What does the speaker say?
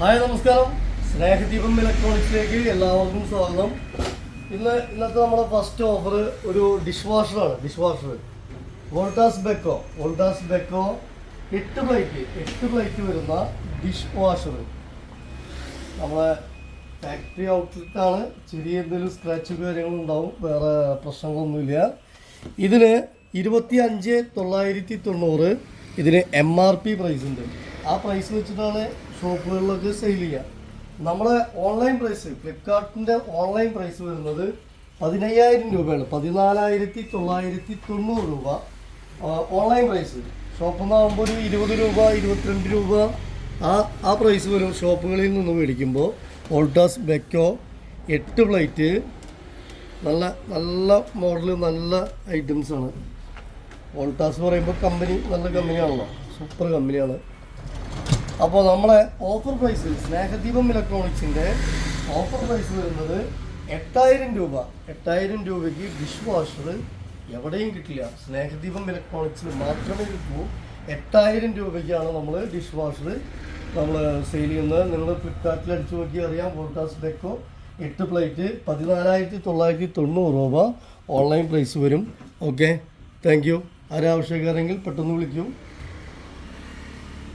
Hi നമസ്കാരം. സ്നേഹദീപം ഇലക്ട്രോണിക്സിലേക്ക് എല്ലാവർക്കും സ്വാഗതം. ഇന്ന് ഇന്നത്തെ നമ്മുടെ ഫസ്റ്റ് ഓഫർ ഒരു dish വാഷറാണ് dish washer Voltas Beko Voltas Beko എട്ട് പ്ലേറ്റ് എട്ട് പ്ലേറ്റ് വരുന്ന ഡിഷ് വാഷർ നമ്മളെ ഫാക്ടറി ഔട്ട്ലെറ്റാണ് ചെറിയ എന്തെങ്കിലും സ്ക്രാച്ച് കാര്യങ്ങളും ഉണ്ടാവും വേറെ പ്രശ്നങ്ങളൊന്നുമില്ല. ഇതിന് ഇരുപത്തി അഞ്ച് തൊള്ളായിരത്തി തൊണ്ണൂറ് ഇതിന് എം ആർ പി പ്രൈസ് ഉണ്ട്. ആ പ്രൈസ് വെച്ചിട്ടാണ് ഷോപ്പുകളിലൊക്കെ സെയിൽ ചെയ്യാം. നമ്മളെ ഓൺലൈൻ പ്രൈസ് ഫ്ലിപ്കാർട്ടിന്റെ ഓൺലൈൻ പ്രൈസ് വരുന്നത് പതിനയ്യായിരം രൂപയാണ്. പതിനാലായിരത്തി തൊള്ളായിരത്തി തൊണ്ണൂറ് രൂപ ഓൺലൈൻ പ്രൈസ് ഷോപ്പിൽ നിന്നാകുമ്പോൾ ഒരു ഇരുപത് രൂപ ഇരുപത്തിരണ്ട് രൂപ ആ ആ പ്രൈസ് വരും. ഷോപ്പുകളിൽ നിന്ന് മേടിക്കുമ്പോൾ ഓൾട്ടാസ് ബെക്കോ എട്ട് പ്ലേറ്റ് നല്ല നല്ല മോഡൽ നല്ല ഐറ്റംസ് ആണ്. വോൾട്ടാസ് പറയുമ്പോൾ കമ്പനി നല്ല കമ്പനിയാണല്ലോ സൂപ്പർ കമ്പനിയാണ് അപ്പോൾ നമ്മളെ ഓഫർ പ്രൈസ് സ്നേഹദീപം ഇലക്ട്രോണിക്സിന്റെ ഓഫർ പ്രൈസ് വരുന്നത് എട്ടായിരം രൂപ. എട്ടായിരം രൂപയ്ക്ക് ഡിഷ് വാഷർ എവിടെയും കിട്ടില്ല. സ്നേഹദീപം ഇലക്ട്രോണിക്സിൽ മാത്രമേ കിട്ടൂ. എട്ടായിരം രൂപയ്ക്കാണ് നമ്മൾ ഡിഷ് വാഷർ നമ്മൾ സെയിൽ ചെയ്യുന്നത്. നിങ്ങൾ ഫ്ലിപ്കാർട്ടിൽ അടിച്ചു നോക്കി അറിയാം. വോൾട്ടാസ് ബെക്കോ എട്ട് പ്ലേറ്റ് പതിനാലായിരത്തി തൊള്ളായിരത്തി തൊണ്ണൂറ് രൂപ ഓൺലൈൻ പ്രൈസ് വരും. ഓക്കെ താങ്ക് യു ആരാവശ്യക്കാരെങ്കിൽ പെട്ടെന്ന് വിളിക്കൂ.